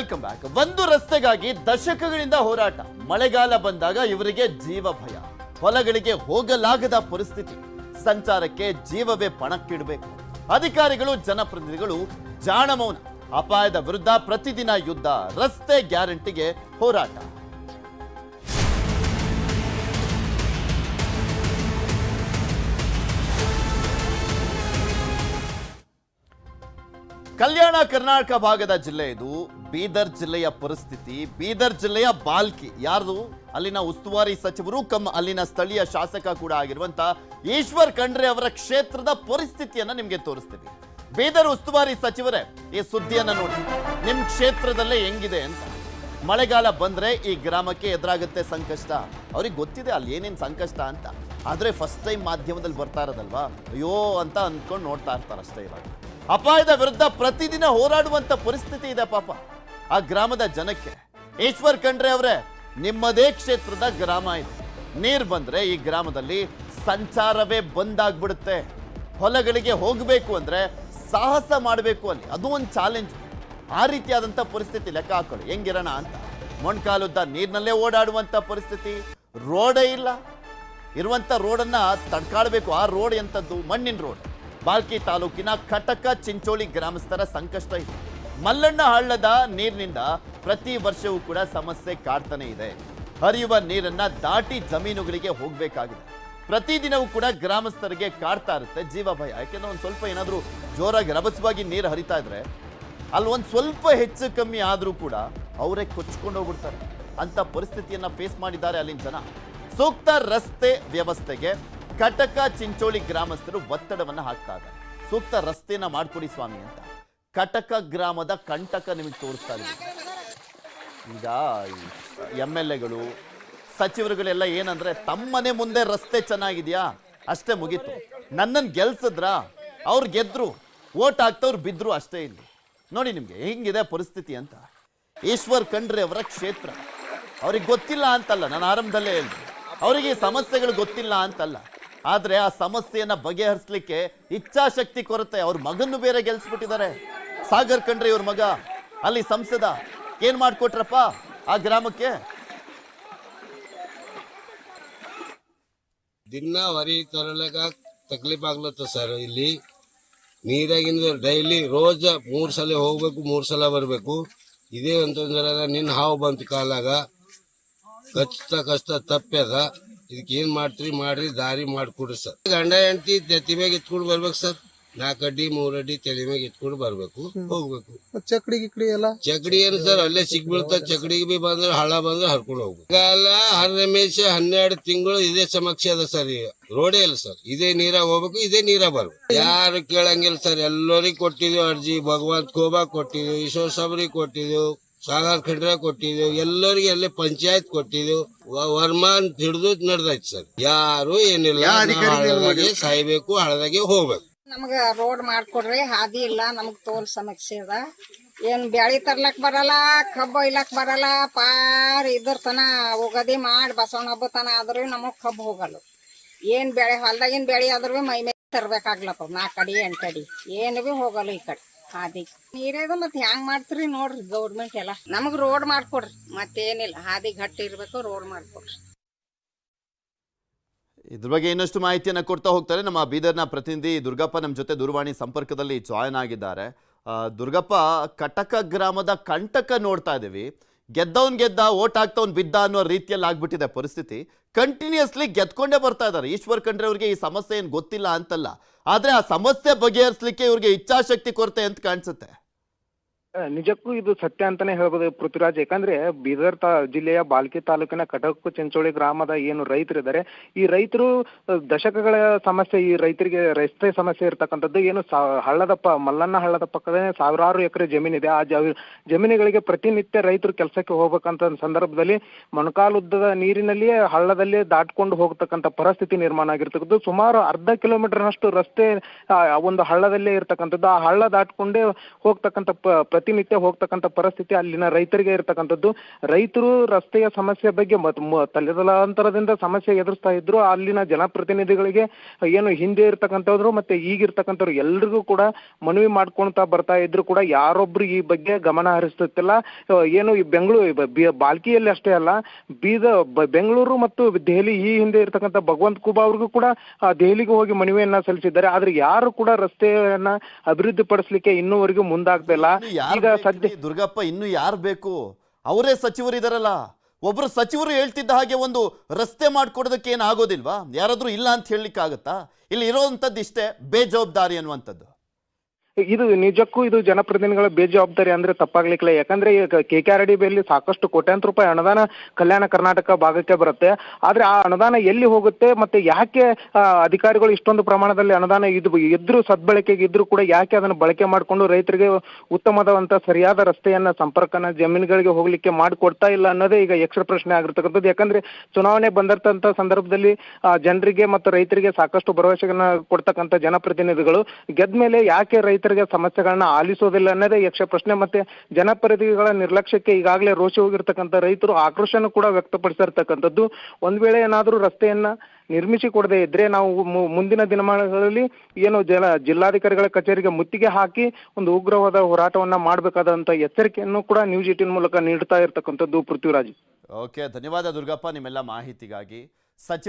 Welcome back ಒಂದು ರಸ್ತೆಗಾಗಿ ದಶಕಗಳಿಂದ ಹೋರಾಟ. ಮಳೆಗಾಲ ಬಂದಾಗ ಇವರಿಗೆ ಜೀವ ಭಯ. ಹೊಲಗಳಿಗೆ ಹೋಗಲಾಗದ ಪರಿಸ್ಥಿತಿ. ಸಂಚಾರಕ್ಕೆ ಜೀವವೇ ಪಣಕ್ಕಿಡಬೇಕು. ಅಧಿಕಾರಿಗಳು, ಜನಪ್ರತಿನಿಧಿಗಳು ಜಾಣ ಮೌನ. ಅಪಾಯದ ವಿರುದ್ಧ ಪ್ರತಿದಿನ ಯುದ್ಧ. ರಸ್ತೆ ಗ್ಯಾರಂಟಿಗೆ ಹೋರಾಟ. ಕಲ್ಯಾಣ ಕರ್ನಾಟಕ ಭಾಗದ ಜಿಲ್ಲೆ ಇದು. ಬೀದರ್ ಜಿಲ್ಲೆಯ ಪರಿಸ್ಥಿತಿ, ಬೀದರ್ ಜಿಲ್ಲೆಯ ಬಾಲ್ಕಿ ಯಾರು ಅಲ್ಲಿನ ಉಸ್ತುವಾರಿ ಸಚಿವರು ಕಮ್ ಅಲ್ಲಿನ ಸ್ಥಳೀಯ ಶಾಸಕ ಕೂಡ ಆಗಿರುವಂತ ಈಶ್ವರ್ ಖಂಡ್ರೆ ಅವರ ಕ್ಷೇತ್ರದ ಪರಿಸ್ಥಿತಿಯನ್ನ ನಿಮ್ಗೆ ತೋರಿಸ್ತೀವಿ. ಬೀದರ್ ಉಸ್ತುವಾರಿ ಸಚಿವರೇ, ಈ ಸುದ್ದಿಯನ್ನ ನೋಡಿ. ನಿಮ್ ಕ್ಷೇತ್ರದಲ್ಲೇ ಹೆಂಗಿದೆ ಅಂತ. ಮಳೆಗಾಲ ಬಂದ್ರೆ ಈ ಗ್ರಾಮಕ್ಕೆ ಎದುರಾಗುತ್ತೆ ಸಂಕಷ್ಟ. ಅವ್ರಿಗೆ ಗೊತ್ತಿದೆ ಅಲ್ಲಿ ಏನೇನ್ ಸಂಕಷ್ಟ ಅಂತ. ಆದ್ರೆ ಫಸ್ಟ್ ಟೈಮ್ ಮಾಧ್ಯಮದಲ್ಲಿ ಬರ್ತಾ ಇರೋದಲ್ವಾ? ಅಯ್ಯೋ ಅಂತ ಅಂದ್ಕೊಂಡು ನೋಡ್ತಾ ಇರ್ತಾರೆ ಅಷ್ಟೇ ಇವಾಗ. ಅಪಾಯದ ವಿರುದ್ಧ ಪ್ರತಿದಿನ ಹೋರಾಡುವಂತ ಪರಿಸ್ಥಿತಿ ಇದೆ ಪಾಪ. ಆ ಗ್ರಾಮದ ಜನಕ್ಕೆ. ಈಶ್ವರ್ ಖಂಡ್ರೆ ಅವರೇ, ನಿಮ್ಮದೇ ಕ್ಷೇತ್ರದ ಗ್ರಾಮ ಇದೆ. ನೀರ್ ಬಂದ್ರೆ ಈ ಗ್ರಾಮದಲ್ಲಿ ಸಂಚಾರವೇ ಬಂದಾಗ್ಬಿಡುತ್ತೆ ಹೊಲಗಳಿಗೆ ಹೋಗಬೇಕು ಅಂದ್ರೆ ಸಾಹಸ ಮಾಡಬೇಕು ಅಲ್ಲಿ. ಅದು ಒಂದು ಚಾಲೆಂಜ್ ಆ ರೀತಿಯಾದಂಥ ಪರಿಸ್ಥಿತಿ ಲೆಕ್ಕ ಹಾಕೊಳ್ಳಿ. ಹೆಂಗಿರೋಣ ಅಂತ. ಮೊಣ್ಕಾಲುದ್ದ ನೀರಿನಲ್ಲೇ ಓಡಾಡುವಂಥ ಪರಿಸ್ಥಿತಿ. ರೋಡೇ ಇಲ್ಲ. ಇರುವಂಥ ರೋಡನ್ನ ತಡ್ಕಾಡ್ಬೇಕು ಆ ರೋಡ್ ಎಂಥದ್ದು ಮಣ್ಣಿನ ರೋಡ್. ಬಾಲ್ಕಿ ತಾಲೂಕಿನ ಕಟಕ ಚಿಂಚೋಳಿ ಗ್ರಾಮಸ್ಥರ ಸಂಕಷ್ಟ ಇದೆ. ಮಲ್ಲಣ್ಣ ಹಳ್ಳದ ನೀರಿನಿಂದ ಪ್ರತಿ ವರ್ಷವೂ ಕೂಡ ಸಮಸ್ಯೆ ಕಾಡ್ತಾನೆ ಇದೆ. ಹರಿಯುವ ನೀರನ್ನ ದಾಟಿ ಜಮೀನುಗಳಿಗೆ ಹೋಗಬೇಕಾಗಿದೆ. ಪ್ರತಿದಿನವೂ ಕೂಡ ಗ್ರಾಮಸ್ಥರಿಗೆ ಕಾಡ್ತಾ ಇರುತ್ತೆ. ಜೀವ ಭಯ. ಯಾಕೆಂದ್ರೆ ಒಂದು ಸ್ವಲ್ಪ ಏನಾದರೂ ಜೋರಾಗಿ ರಭಸವಾಗಿ ನೀರು ಹರಿತಾ ಇದ್ರೆ ಅಲ್ಲಿ ಒಂದು ಸ್ವಲ್ಪ ಹೆಚ್ಚು ಕಮ್ಮಿ ಆದರೂ ಕೂಡ ಅವರೇ ಕೊಚ್ಕೊಂಡು ಹೋಗ್ಬಿಡ್ತಾರೆ. ಅಂತ ಪರಿಸ್ಥಿತಿಯನ್ನ ಫೇಸ್ ಮಾಡಿದ್ದಾರೆ ಅಲ್ಲಿನ ಜನ. ಸೂಕ್ತ ರಸ್ತೆ ವ್ಯವಸ್ಥೆಗೆ ಕಟಕ ಚಿಂಚೋಳಿ ಗ್ರಾಮಸ್ಥರು ಒತ್ತಡವನ್ನ ಹಾಕ್ತಾ ಸೂಕ್ತ ರಸ್ತೆನ ಮಾಡ್ಕೊಡಿ ಸ್ವಾಮಿ ಅಂತ. ಕಟಕ ಗ್ರಾಮದ ಕಂಟಕ ನಿಮಗೆ ತೋರಿಸ್ತಾ ಇದ್ದೀವಿ ಈಗ ಎಂ ಎಲ್ ಎಗಳು, ಸಚಿವರುಗಳೆಲ್ಲ ಏನಂದ್ರೆ, ತಮ್ಮನೆ ಮುಂದೆ ರಸ್ತೆ ಚೆನ್ನಾಗಿದ್ಯಾ? ಅಷ್ಟೇ ಮುಗೀತು. ನನ್ನನ್ನು ಗೆಲ್ಸಿದ್ರ? ಅವ್ರು ಗೆದ್ರು. ಓಟ್ ಹಾಕ್ತವ್ರು ಬಿದ್ರು ಅಷ್ಟೇ ಇಲ್ಲಿ. ನೋಡಿ ನಿಮ್ಗೆ, ಹೆಂಗಿದೆ ಪರಿಸ್ಥಿತಿ ಅಂತ. ಈಶ್ವರ್ ಖಂಡ್ರೆ ಅವರ ಕ್ಷೇತ್ರ. ಅವ್ರಿಗೆ ಗೊತ್ತಿಲ್ಲ ಅಂತಲ್ಲ, ನಾನು ಆರಂಭದಲ್ಲೇ ಹೇಳಿದೆ. ಅವರಿಗೆ ಸಮಸ್ಯೆಗಳು ಗೊತ್ತಿಲ್ಲ ಅಂತಲ್ಲ. ಆದ್ರೆ ಆ ಸಮಸ್ಯೆಯನ್ನ ಬಗೆಹರಿಸಲಿಕ್ಕೆ ಇಚ್ಛಾಶಕ್ತಿ ಕೊರತೆ. ಅವ್ರ ಮಗನ್ನು ಬೇರೆ ಗೆಲ್ಸ್ಬಿಟ್ಟಿದ್ದಾರೆ. ಸಾಗರ್ ಕಂಡ್ರೆ ಇವ್ರ ಮಗ. ಅಲ್ಲಿ ಸಂಸದ. ಏನ್ ಮಾಡ್ಕೊಟ್ರಪ್ಪ ಆ ಗ್ರಾಮಕ್ಕೆ? ದಿನ ವರಿ ತರಲಾಗ ತಕ್ಲೀಫ್ ಆಗ್ಲತ್ತ ಸರ್ ಇಲ್ಲಿ. ನೀರಾಗಿಂದ ಡೈಲಿ ರೋಜ ಮೂರ್ ಸಲ ಹೋಗ್ಬೇಕು, ಮೂರ್ ಸಲ ಬರ್ಬೇಕು. ಇದೇ ಅಂತಂದ್ರೆ ನಿನ್ನ ಹಾವು ಬಂತ ಕಾಲಾಗ. ಕಷ್ಟ ಕಷ್ಟ ತಪ್ಪ್ಯದ ಇದಕ್ಕೆ ಏನ್ ಮಾಡ್ತೀರಿ ಮಾಡ್ರಿ ದಾರಿ ಮಾಡ್ಕೊಡ್ರಿ ಸರ್. ಗಂಡ ಹೆಂಡತಿ ತೆತಿ ಮ್ಯಾಗ ಎತ್ಕೊಂಡು ಬರ್ಬೇಕು ಸರ್. ನಾಲ್ಕು ಅಡ್ಡಿ ಮೂರ್ ಅಡ್ಡಿ ತಲೆ ಮ್ಯಾಗ ಎತ್ಕೊಂಡು ಬರ್ಬೇಕು ಹೋಗ್ಬೇಕು. ಚಕ್ಡಿ ಗಿಕ್ಡಿ ಎಲ್ಲ? ಚಕ್ಡಿ ಏನ್ ಸರ್ ಅಲ್ಲೇ ಸಿಕ್ಬಿಡ್ತ ಚಕಡಿಗೆ ಬಿ ಬಂದ್ರೆ ಹಳ್ಳ ಬಂದ್ರೆ ಹರ್ಕೊಂಡು ಹೋಗ್ಬೇಕು. ಈಗಲ್ಲ ಹರ್ ರಮೇಶ್ ಹನ್ನೆರಡು ತಿಂಗಳು ಇದೇ ಸಮಸ್ಯೆ ಅದ ಸರ್ ಈಗ. ರೋಡೇ ಇಲ್ಲ ಸರ್. ಇದೇ ನೀರಾಗ ಹೋಗ್ಬೇಕು ಇದೇ ನೀರಾಗ ಬರ್ಬೇಕು. ಯಾರು ಕೇಳಂಗಿಲ್ಲ ಸರ್. ಎಲ್ಲರಿಗೂ ಕೊಟ್ಟಿದ್ವಿ ಅರ್ಜಿ ಭಗವಂತ ಕೋಬಾ ಕೊಟ್ಟಿದ್ವಿ ಈಶ್ವರ ಸಾಬ್ರಿಗೆ ಕೊಟ್ಟಿದ್ವಿ. ಸಾಗರ್ ಖಂಡ್ರ ಕೊಟ್ಟಿದ್ದೆವು ಎಲ್ಲರಿಗೆ ಅಲ್ಲಿ ಪಂಚಾಯತ್ ಕೊಟ್ಟಿದ್ದೆವು. ವ- ವರ್ಮಾನ್ ಹಿಡಿದು ನಡ್ದೈತಿ ಸರ್. ಯಾರು ಏನಿಲ್ಲ ಹಳದಾಗೆ ಸಾಯ್ಬೇಕು ಹಳದಾಗೆ ಹೋಗ್ಬೇಕು. ನಮಗ ರೋಡ್ ಮಾಡ್ಕೊಡ್ರಿ ಹಾದಿ ಇಲ್ಲ ನಮಗ್ ತೋಲ್ ಸಮಸ್ಯೆ ಅದ. ಏನ್ ಬ್ಯಾಳಿ ತರ್ಲಕ್ ಬರಲ್ಲ ಕಬ್ಬು ಒಯ್ಲಕ್ ಬರಲ್ಲ ಪಾರ್ ಇದ್ರ ತನ ಉಗದಿ ಮಾಡಿ ಬಸವಣ್ಣ ಹಬ್ಬ ತನ ಆದ್ರೂ ನಮಗ್ ಕಬ್ಬು ಹೋಗಲ್ಲ. ಏನ್ ಬೆಳೆ ಹೊಲ್ದಾಗಿನ್ ಬೆಳೆ ಆದ್ರೂ ಮೈ ಮೇಲೆ ತರ್ಬೇಕಾಗ್ಲತ್ತದ ನಾಲ್ಕು ಅಡಿ ಎಂಟು ಅಡಿ. ಏನು ಬಿ ಹೋಗಲ್ಲ ಈ ಕಡೆ. ಹಾದಿ ನೀರೇದು ಮತ್ ಹ್ಯಾಂಗ್ ಮಾಡ್ತೀರಿ ನೋಡ್ರಿ ಗೌರ್ಮೆಂಟ್ ಎಲ್ಲ. ನಮಗ್ ರೋಡ್ ಮಾಡ್ಕೊಡ್ರಿ. ಮತ್ತೇನಿಲ್ಲ. ಹಾದಿ ಗಟ್ಟಿ ಇರ್ಬೇಕು ರೋಡ್ ಮಾಡ್ಕೊಡ್ರಿ. ಇದ್ರ ಬಗ್ಗೆ ಇನ್ನಷ್ಟು ಮಾಹಿತಿಯನ್ನು ಕೊಡ್ತಾ ಹೋಗ್ತಾರೆ ನಮ್ಮ ಬೀದರ್ನ ಪ್ರತಿನಿಧಿ ದುರ್ಗಪ್ಪ ನಮ್ಮ ಜೊತೆ ದೂರವಾಣಿ ಸಂಪರ್ಕದಲ್ಲಿ ಜಾಯ್ನ್ ಆಗಿದ್ದಾರೆ. ದುರ್ಗಪ್ಪ, ಕಟಕ ಗ್ರಾಮದ ಕಂಟಕ ನೋಡ್ತಾ ಇದ್ದೀವಿ. ಗೆದ್ದವನ್ ಗೆದ್ದ, ಓಟ್ ಹಾಕ್ತವನ್ ಬಿದ್ದ ಅನ್ನೋ ರೀತಿಯಲ್ಲಿ ಆಗ್ಬಿಟ್ಟಿದೆ ಪರಿಸ್ಥಿತಿ. ಕಂಟಿನ್ಯೂಸ್ಲಿ ಗೆದ್ಕೊಂಡೇ ಬರ್ತಾ ಇದ್ದಾರೆ. ಈಶ್ವರ್ ಖಂಡ್ರೆ ಅವ್ರಿಗೆ ಈ ಸಮಸ್ಯೆ ಏನು ಗೊತ್ತಿಲ್ಲ ಅಂತಲ್ಲ. ಆದ್ರೆ ಆ ಸಮಸ್ಯೆ ಬಗೆಹರಿಸಲಿಕ್ಕೆ ಇವ್ರಿಗೆ ಇಚ್ಛಾಶಕ್ತಿ ಕೊರತೆ ಅಂತ ಕಾಣಿಸುತ್ತೆ. ನಿಜಕ್ಕೂ ಇದು ಸತ್ಯ ಅಂತಾನೆ ಹೇಳ್ಬೋದು ಪೃಥ್ವಿರಾಜ್. ಯಾಕಂದ್ರೆ ಬೀದರ್ ತಾ, ಜಿಲ್ಲೆಯ ಬಾಲ್ಕಿ ತಾಲೂಕಿನ ಕಟಕ್ ಚಿಂಚೋಳಿ ಗ್ರಾಮದ ಏನು ರೈತರಿದ್ದಾರೆ, ಈ ರೈತರು ದಶಕಗಳ ಸಮಸ್ಯೆ, ಈ ರೈತರಿಗೆ ರಸ್ತೆ ಸಮಸ್ಯೆ ಇರ್ತಕ್ಕಂಥದ್ದು ಏನು ಸಾ, ಹಳ್ಳದ ಪ ಮಲ್ಲಣ್ಣ ಹಳ್ಳದ ಪಕ್ಕದೇ ಸಾವಿರಾರು ಎಕರೆ ಜಮೀನಿದೆ ಆ ಜಮೀನುಗಳಿಗೆ ಪ್ರತಿನಿತ್ಯ ರೈತರು ಕೆಲಸಕ್ಕೆ ಹೋಗ್ಬೇಕಂತ ಸಂದರ್ಭದಲ್ಲಿ ಮೊಣಕಾಲುದ್ದದ ನೀರಿನಲ್ಲಿಯೇ ಹಳ್ಳದಲ್ಲಿ ದಾಟ್ಕೊಂಡು ಹೋಗ್ತಕ್ಕಂಥ ಪರಿಸ್ಥಿತಿ ನಿರ್ಮಾಣ ಆಗಿರ್ತಕ್ಕಂಥದ್ದು ಸುಮಾರು ಅರ್ಧ ಕಿಲೋಮೀಟರ್ನಷ್ಟು ರಸ್ತೆ ಒಂದು ಹಳ್ಳದಲ್ಲೇ ಇರ್ತಕ್ಕಂಥದ್ದು. ಆ ಹಳ್ಳ ದಾಟ್ಕೊಂಡೇ ಹೋಗ್ತಕ್ಕಂಥ ಪ ಪ್ರತಿನಿತ್ಯ ಹೋಗ್ತಕ್ಕಂಥ ಪರಿಸ್ಥಿತಿ, ಅಲ್ಲಿನ ರೈತರಿಗೆ ಇರ್ತಕ್ಕಂಥದ್ದು. ರೈತರು ರಸ್ತೆಯ ಸಮಸ್ಯೆ ಬಗ್ಗೆ ತಲೆದಲಾಂತರದಿಂದ ಸಮಸ್ಯೆ ಎದುರಿಸ್ತಾ ಇದ್ರು, ಅಲ್ಲಿನ ಜನಪ್ರತಿನಿಧಿಗಳಿಗೆ ಏನು ಹಿಂದೆ ಇರ್ತಕ್ಕಂಥವ್ರು ಮತ್ತೆ ಈಗಿರ್ತಕ್ಕಂಥವ್ರು ಎಲ್ರಿಗೂ ಕೂಡ ಮನವಿ ಮಾಡ್ಕೊಳ್ತಾ ಬರ್ತಾ ಇದ್ರು ಕೂಡ ಯಾರೊಬ್ರು ಈ ಬಗ್ಗೆ ಗಮನ ಹರಿಸ್ತಿಲ್ಲ ಏನು ಈ ಬೆಂಗಳೂರು ಬಾಲ್ಕಿಯಲ್ಲಿ ಅಷ್ಟೇ ಅಲ್ಲ, ಬೀದ ಬೆಂಗಳೂರು ಮತ್ತು ದೆಹಲಿ ಈ ಹಿಂದೆ ಇರ್ತಕ್ಕಂಥ ಭಗವಂತ ಕುಬಾ ಅವ್ರಿಗೂ ಕೂಡ ದೆಹಲಿಗೆ ಹೋಗಿ ಮನವಿಯನ್ನ ಸಲ್ಲಿಸಿದ್ದಾರೆ. ಆದ್ರೆ ಯಾರು ಕೂಡ ರಸ್ತೆಯನ್ನ ಅಭಿವೃದ್ಧಿ ಪಡಿಸ್ಲಿಕ್ಕೆ ಇನ್ನೂವರೆಗೂ ಮುಂದಾಗ್ತಾ ಇಲ್ಲ. ಇನ್ನು ಯಾರ್ ಈಗ? ಸದ್ಯ ದುರ್ಗಪ್ಪ ಇನ್ನು ಯಾರು ಬೇಕು? ಅವರೇ ಸಚಿವರು ಇದಾರಲ್ಲ. ಒಬ್ರು ಸಚಿವರು ಹೇಳ್ತಿದ್ದ ಹಾಗೆ ಒಂದು ರಸ್ತೆ ಮಾಡ್ಕೊಡೋದಕ್ಕೆ ಏನು ಆಗೋದಿಲ್ವಾ? ಯಾರಾದ್ರೂ ಇಲ್ಲ ಅಂತ ಹೇಳಲಿಕ್ಕೆ ಆಗುತ್ತಾ ಇಲ್ಲಿ ಇರೋವಂಥದ್ದು ಇಷ್ಟೇ ಬೇಜವಾಬ್ದಾರಿ ಅನ್ನುವಂಥದ್ದು. ಇದು ನಿಜಕ್ಕೂ ಇದು ಜನಪ್ರತಿನಿಧಿಗಳ ಬೇಜವಾಬ್ದಾರಿ ಅಂದ್ರೆ ತಪ್ಪಾಗ್ಲಿಕ್ಕಿಲ್ಲ. ಯಾಕಂದ್ರೆ ಕೆ ಕೆ ಆರ್ ಡಿ ಬಿಯಲ್ಲಿ ಸಾಕಷ್ಟು ಕೋಟ್ಯಾಂತರ ರೂಪಾಯಿ ಅನುದಾನ ಕಲ್ಯಾಣ ಕರ್ನಾಟಕ ಭಾಗಕ್ಕೆ ಬರುತ್ತೆ. ಆದ್ರೆ ಆ ಅನುದಾನ ಎಲ್ಲಿ ಹೋಗುತ್ತೆ ಮತ್ತೆ ಯಾಕೆ ಅಧಿಕಾರಿಗಳು ಇಷ್ಟೊಂದು ಪ್ರಮಾಣದಲ್ಲಿ ಅನುದಾನ ಇದು ಎದ್ರು ಸದ್ಬಳಕೆಗೆ ಇದ್ರು ಕೂಡ ಯಾಕೆ ಅದನ್ನು ಬಳಕೆ ಮಾಡಿಕೊಂಡು ರೈತರಿಗೆ ಉತ್ತಮವಾದಂತ ಸರಿಯಾದ ರಸ್ತೆಯನ್ನ, ಸಂಪರ್ಕನ, ಜಮೀನುಗಳಿಗೆ ಹೋಗ್ಲಿಕ್ಕೆ ಮಾಡಿಕೊಡ್ತಾ ಇಲ್ಲ ಅನ್ನೋದೇ ಈಗ ಯಕ್ಷ ಪ್ರಶ್ನೆ ಆಗಿರ್ತಕ್ಕಂಥದ್ದು. ಯಾಕಂದ್ರೆ ಚುನಾವಣೆ ಬಂದಿರ್ತಂತ ಸಂದರ್ಭದಲ್ಲಿ ಜನರಿಗೆ ಮತ್ತು ರೈತರಿಗೆ ಸಾಕಷ್ಟು ಭರವಸೆಗಳನ್ನ ಕೊಡ್ತಕ್ಕಂಥ ಜನಪ್ರತಿನಿಧಿಗಳು ಗೆದ್ದ ಮೇಲೆ ಯಾಕೆ ರೈತರಿಗೆ ಸಮಸ್ಯೆಗಳನ್ನ ಆಲಿಸೋದಿಲ್ಲ ಅನ್ನೋದೇ ಯಕ್ಷ ಪ್ರಶ್ನೆ. ಮತ್ತೆ ಜನಪ್ರತಿನಿಧಿಗಳ ನಿರ್ಲಕ್ಷ್ಯಕ್ಕೆ ಈಗಾಗಲೇ ರೋಷ ಹೋಗಿರ್ತಕ್ಕಂಥ ರೈತರು ಆಕ್ರೋಶನ ಕೂಡ ವ್ಯಕ್ತಪಡಿಸಿರ್ತಕ್ಕಂಥದ್ದು. ಒಂದ್ ವೇಳೆ ಏನಾದರೂ ರಸ್ತೆಯನ್ನ ನಿರ್ಮಿಸಿ ಕೊಡದೆ ಇದ್ರೆ ನಾವು ಮುಂದಿನ ದಿನಮಾನಗಳಲ್ಲಿ ಏನು ಜಲ, ಜಿಲ್ಲಾಧಿಕಾರಿಗಳ ಕಚೇರಿಗೆ ಮುತ್ತಿಗೆ ಹಾಕಿ ಒಂದು ಉಗ್ರವಾದ ಹೋರಾಟವನ್ನ ಮಾಡಬೇಕಾದಂತ ಎಚ್ಚರಿಕೆಯನ್ನು ಕೂಡ ನ್ಯೂಸ್ ಏಟಿನ್ ಮೂಲಕ ನೀಡ್ತಾ ಇರ್ತಕ್ಕಂಥದ್ದು ಪೃಥ್ವಿರಾಜ್. ಓಕೆ ಧನ್ಯವಾದ ದುರ್ಗಪ್ಪ, ನಿಮ್ಮೆಲ್ಲ ಮಾಹಿತಿಗಾಗಿ. ಸಚಿವ